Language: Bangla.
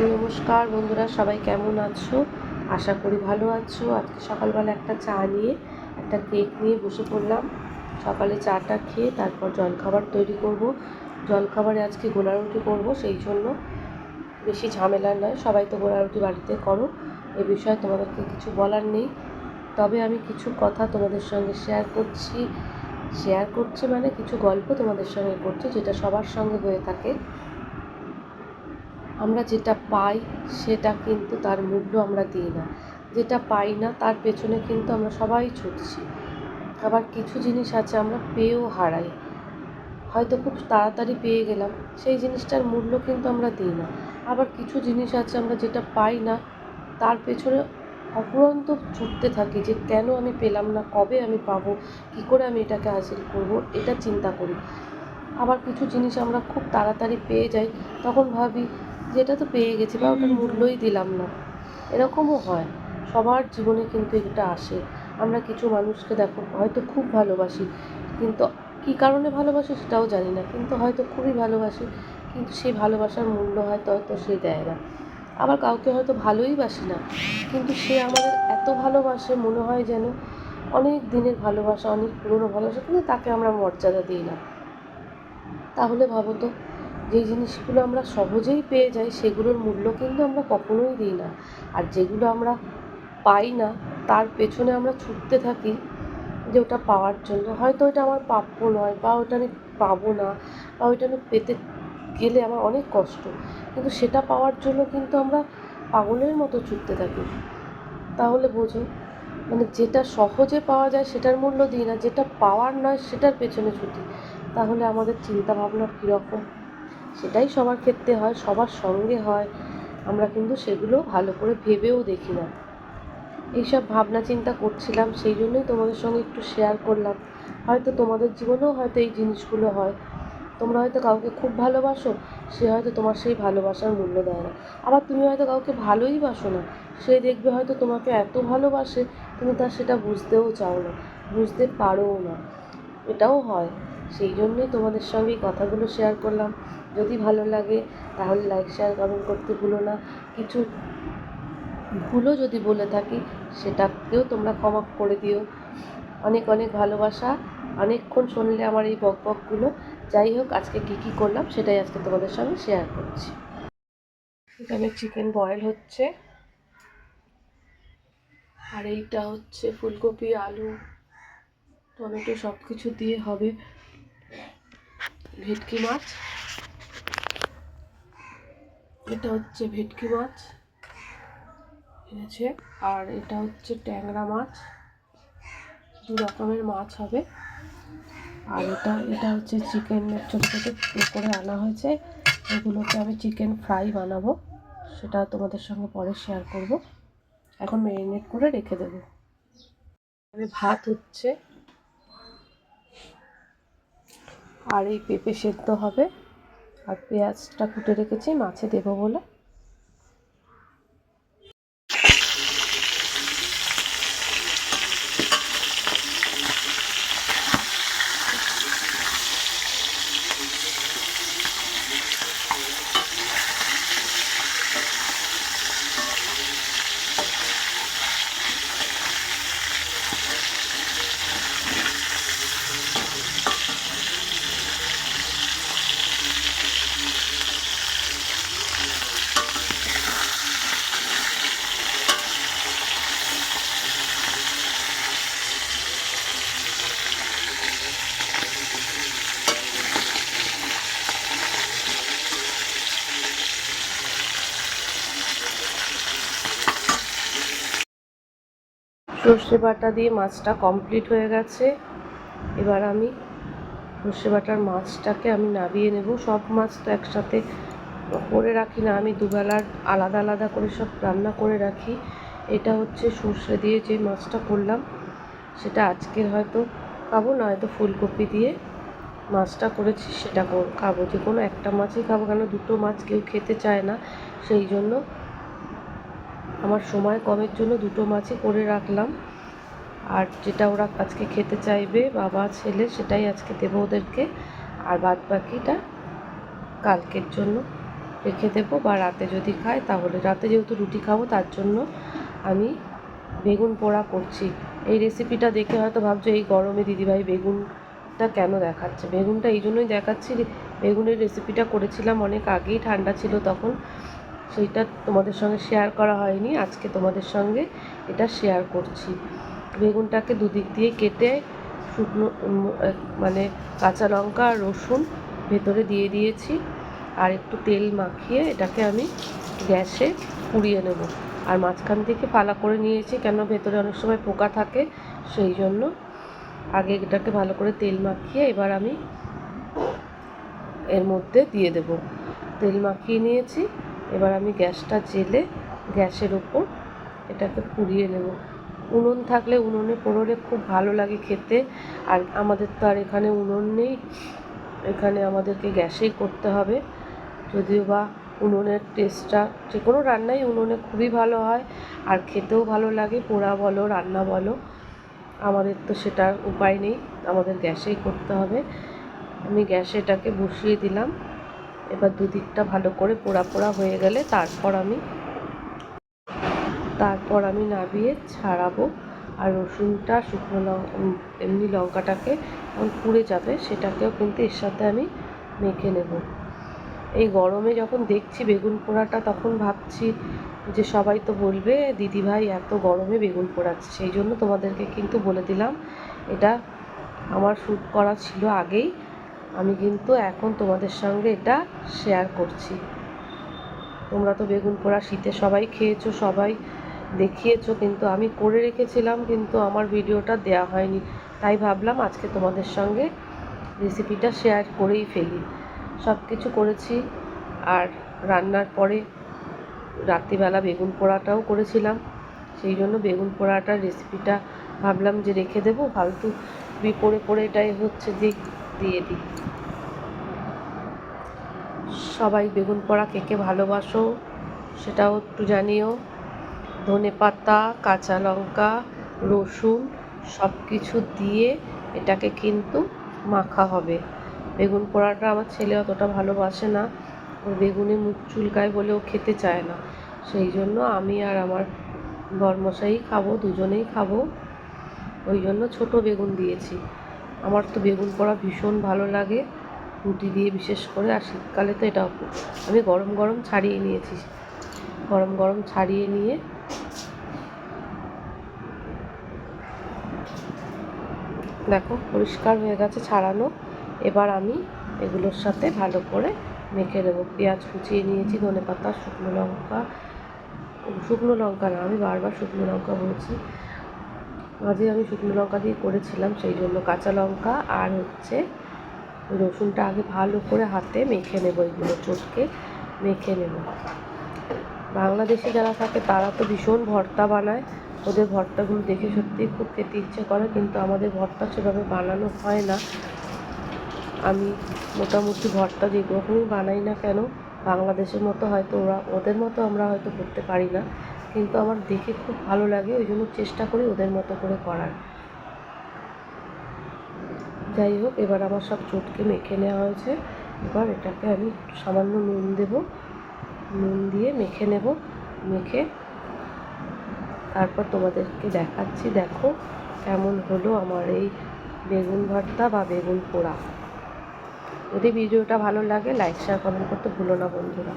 নমস্কার বন্ধুরা, সবাই কেমন আছো? আশা করি ভালো আছো। আজকে সকালবেলা একটা চা নিয়ে, একটা কেক নিয়ে বসে পড়লাম। সকালে চাটা খেয়ে তারপর জলখাবার তৈরি করব। জলখাবারে আজকে গোলা রুটি করব, সেই জন্য বেশি ঝামেলা নয়। সবাই তো গোলা রুটি বাড়িতে করো, এ বিষয়ে তোমাদেরকে কিছু বলার নেই। তবে আমি কিছু কথা তোমাদের সঙ্গে শেয়ার করছি। শেয়ার করছি মানে কিছু গল্প তোমাদের সঙ্গে করছি, যেটা সবার সঙ্গে হয়ে থাকে। আমরা যেটা পাই, সেটা কিন্তু তার মূল্য আমরা দিই না। যেটা পাই না, তার পেছনে কিন্তু আমরা সবাই ছুটছি। আবার কিছু জিনিস আছে, আমরা পেয়েও হারাই। হয়তো খুব তাড়াতাড়ি পেয়ে গেলাম, সেই জিনিসটার মূল্য কিন্তু আমরা দিই না। আবার কিছু জিনিস আছে, আমরা যেটা পাই না, তার পেছনে অফুরন্ত ছুটতে থাকি যে, কেন আমি পেলাম না? কবে আমি পাবো? কী করে আমি এটাকে হাসিল করব? এটা চিন্তা করি। আবার কিছু জিনিস আমরা খুব তাড়াতাড়ি পেয়ে যাই, তখন ভাবি যে এটা তো পেয়ে গেছি বা ওটার মূল্যই দিলাম না। এরকমও হয়। সবার জীবনে কিন্তু এটা আসে। আমরা কিছু মানুষকে দেখো হয়তো খুব ভালোবাসি কিন্তু কী কারণে ভালোবাসি সেটাও জানি না। কিন্তু হয়তো খুবই ভালোবাসি কিন্তু সেই ভালোবাসার মূল্য হয়তো হয়তো সে দেয় না। আবার কাউকে হয়তো ভালোই বাসি না কিন্তু সে আমাদের এত ভালোবাসে মনে হয় যেন অনেক দিনের ভালোবাসা অনেক পুরনো ভালোবাসা কিন্তু তাকে আমরা মর্যাদা দিই না। তাহলে ভাবো তো যেই জিনিসগুলো আমরা সহজেই পেয়ে যাই, সেগুলোর মূল্য কিন্তু আমরা কখনোই দিই না। আর যেগুলো আমরা পাই না, তার পেছনে আমরা ছুটতে থাকি যে ওটা পাওয়ার জন্য। হয়তো ওটা আমার প্রাপ্য নয় বা ওটা আমি পাবো না বা ওইটা আমি পেতে গেলে আমার অনেক কষ্ট। কিন্তু সেটা পাওয়ার জন্য কিন্তু আমরা পাগলের মতো ছুটতে থাকি। তাহলে বোঝো মানে যেটা সহজে পাওয়া যায় সেটার মূল্য দিই না, যেটা পাওয়ার নয় সেটার পেছনে ছুটি। তাহলে আমাদের চিন্তা ভাবনা কীরকম? সেটাই সবার ক্ষেত্রে হয়, সবার সঙ্গে হয়। আমরা কিন্তু সেগুলো ভালো করে ভেবেও দেখি না। এইসব ভাবনা চিন্তা করছিলাম, সেই জন্যই তোমাদের সঙ্গে একটু শেয়ার করলাম। হয়তো তোমাদের জীবনেও হয়তো এই জিনিসগুলো হয়। তোমরা হয়তো কাউকে খুব ভালোবাসো, সে হয়তো তোমার সেই ভালোবাসার মূল্য দেয় না। আবার তুমি হয়তো কাউকে ভালোই বাসো না, সে দেখবে হয়তো তোমাকে এত ভালোবাসে, তুমি তার সেটা বুঝতেও চাও না, বুঝতে পারোও না। এটাও হয়। সেই জন্যই তোমাদের সঙ্গে কথাগুলো শেয়ার করলাম। যদি ভালো লাগে, তাহলে লাইক শেয়ার কমেন্ট করতে ভুলো না। কিছু ভুলও যদি বলে থাকি, সেটাকেও তোমরা ক্ষমা করে দিও। অনেক অনেক ভালোবাসা। অনেকক্ষণ শুনলে আমার এই বক বকগুলো। যাই হোক, আজকে কী কী করলাম, সেটাই আজকে তোমাদের সঙ্গে শেয়ার করছি। এখানে চিকেন বয়েল হচ্ছে। আর এইটা হচ্ছে ফুলকপি, আলু, টমেটো সব কিছু দিয়ে হবে। ভেটকি মাছ। এটা হচ্ছে ভেটকি মাছ। এনেছে আর এটা হচ্ছে ট্যাংরা মাছ। দু রকমের মাছ হবে। আর এটা এটা হচ্ছে চিকেন ছোটো ছোটো করে আনা হয়েছে। এগুলোকে আমি চিকেন ফ্রাই বানাবো। সেটা তোমাদের সঙ্গে পরে শেয়ার করব। এখন ম্যারিনেট করে রেখে দেবো। আমি ভাত হচ্ছে। আর এই পেঁপে সেদ্ধ হবে। আর পেঁয়াজটা কুটে রেখেছি মাছে দেবো বলে। সর্ষে বাটা দিয়ে মাছটা কমপ্লিট হয়ে গেছে। এবার আমি সর্ষে বাটার মাছটাকে আমি নাবিয়ে নেব। সব মাছ তো একসাথে করে রাখি না, আমি দুবেলার আলাদা আলাদা করে সব রান্না করে রাখি। এটা হচ্ছে সর্ষে দিয়ে যে মাছটা করলাম, সেটা আজকের হয়তো খাব না হয়তো ফুলকপি দিয়ে মাছটা করেছি, সেটা খাব। যে কোনো একটা মাছই খাব, কেন দুটো মাছ কেউ খেতে চায় না, সেই জন্য আমার সময় কমের জন্য দুটো মাছই করে রাখলাম। আর যেটা ওরা আজকে খেতে চাইবে, বাবা, ছেলে, সেটাই আজকে দেবো ওদেরকে। আর বাদ বাকিটা কালকের জন্য রেখে দেবো বা রাতে যদি খায় তাহলে। রাতে যেহেতু রুটি খাব, তার জন্য আমি বেগুন পোড়া করছি। এই রেসিপিটা দেখে হয়তো ভাবছ, এই গরমে দিদিভাই বেগুনটা কেন দেখাচ্ছে? বেগুনটা এই জন্যই দেখাচ্ছি বেগুনের রেসিপিটা করেছিলাম অনেক আগেই, ঠান্ডা ছিল তখন। সেইটা তোমাদের সঙ্গে শেয়ার করা হয়নি। আজকে তোমাদের সঙ্গে এটা শেয়ার করছি। বেগুনটাকে দুদিক দিয়ে কেটে শুকনো মানে কাঁচা লঙ্কা আর রসুন ভেতরে দিয়ে দিয়েছি। আর একটু তেল মাখিয়ে এটাকে আমি গ্যাসে পুড়িয়ে নেব। আর মাঝখান থেকে ফালা করে নিয়েছি কেন ভেতরে অনেক সময় পোকা থাকে, সেই জন্য। আগে এটাকে ভালো করে তেল মাখিয়ে এবার আমি এর মধ্যে দিয়ে দেব। তেল মাখিয়ে নিয়েছি। এবার আমি গ্যাসটা জেলে গ্যাসের ওপর এটাকে পুড়িয়ে নেব। উনুন থাকলে উনুনে পোড়লে খুব ভালো লাগে খেতে। আর আমাদের তো আর এখানে উনুন নেই। এখানে আমাদেরকে গ্যাসেই করতে হবে। যদিও বা উনুনের টেস্টটা যে কোনো রান্নাই উনুনে খুবই ভালো হয়। আর খেতেও ভালো লাগে, পোড়া বলো, রান্না বলো। আমাদের তো সেটার উপায় নেই। আমাদের গ্যাসেই করতে হবে। আমি গ্যাসে এটাকে বসিয়ে দিলাম। এবার দুদিকটা ভালো করে পোড়া পোড়া হয়ে গেলে তারপর আমি তারপর আমি নামিয়ে ছাড়াবো। আর রসুনটা, শুকনো লঙ্কা এমনি লঙ্কাটাকে পুড়ে যাবে সেটাকেও কিন্তু এর সাথে আমি মেখে নেব। এই গরমে যখন দেখছি বেগুন পোড়াটা, তখন ভাবছি যে সবাই তো বলবে, দিদিভাই, এত গরমে বেগুন পোড়াচ্ছে। সেই জন্য তোমাদেরকে কিন্তু বলে দিলাম, এটা আমার শ্যুট করা ছিল আগেই। আমি কিন্তু এখন তোমাদের সঙ্গে এটা শেয়ার করছি। তোমরা তো বেগুন পোড়া শীতে সবাই খেয়েছো, সবাই দেখিয়েছো, কিন্তু আমি করে রেখেছিলাম, কিন্তু আমার ভিডিওটা দেয়া হয়নি। তাই ভাবলাম আজকে তোমাদের সঙ্গে রেসিপিটা শেয়ার করেই ফেলি। সব কিছু করেছি, আর রান্নার পরে রাত্রিবেলা বেগুন পোড়াটাও করেছিলাম। সেই জন্য বেগুন পোড়াটার রেসিপিটা ভাবলাম যে রেখে দেবো। ফালতু বি পড়ে পড়ে এটাই হচ্ছে দিক। দিয়ে দিই। সবাই বেগুন পোড়া কে কে ভালোবাসো সেটাও একটু জানিও। ধনে পাতা, কাঁচা লঙ্কা, রসুন সব কিছু দিয়ে এটাকে কিন্তু মাখা হবে। বেগুন পোড়াটা আমার ছেলে অতটা ভালোবাসে না। ওর বেগুনে মুখ চুলকায় বলে ও খেতে চায় না। সেই জন্য আমি আর আমার বরমশাই খাব, দুজনেই খাব। ওই জন্য ছোট বেগুন দিয়েছি। আমার তো বেগুন পোড়া ভীষণ ভালো লাগে, রুটি দিয়ে বিশেষ করে, আর শীতকালে তো এটা আমি গরম গরম ছাড়িয়ে নিয়েছি। গরম গরম ছাড়িয়ে নিয়ে দেখো, পরিষ্কার হয়ে গেছে ছাড়ানো। এবার আমি এগুলোর সাথে ভালো করে মেখে নেব। পেঁয়াজ কুচিয়ে নিয়েছি ধনে পাতা শুকনো লঙ্কা শুকনো লঙ্কা না, আমি বারবার শুকনো লঙ্কা বলছি। মাঝে আমি শুকনো লঙ্কা দিয়ে করেছিলাম, সেই জন্য কাঁচা লঙ্কা আর হচ্ছে রসুনটা আগে ভালো করে হাতে মেখে নেব এগুলো, চটকে মেখে নেব। বাংলাদেশে যারা থাকে তারা তো ভীষণ ভর্তা বানায়, ওদের ভর্তাগুলো দেখে সত্যিই খুব খেতে ইচ্ছে করে, কিন্তু আমাদের ভর্তা সেভাবে বানানো হয় না। আমি মোটামুটি ভর্তা যে বানাই না কেন, বাংলাদেশের মতো হয়তো ওরা, ওদের মতো আমরা হয়তো করতে পারি না। কিন্তু আমার দেখে খুব ভালো লাগে, ওই জন্য চেষ্টা করি ওদের মতো করে করার। যাই হোক, এবার আমার সব চটকে মেখে নেওয়া হয়েছে। এবার এটাকে আমি সামান্য নুন দেব। নুন দিয়ে মেখে নেব, মেখে তারপর তোমাদেরকে দেখাচ্ছি, দেখো কেমন হলো আমার এই বেগুন ভর্তা বা বেগুন পোড়া। যদি ভিডিওটা ভালো লাগে লাইক শেয়ার কমেন্ট করতে ভুলো না বন্ধুরা।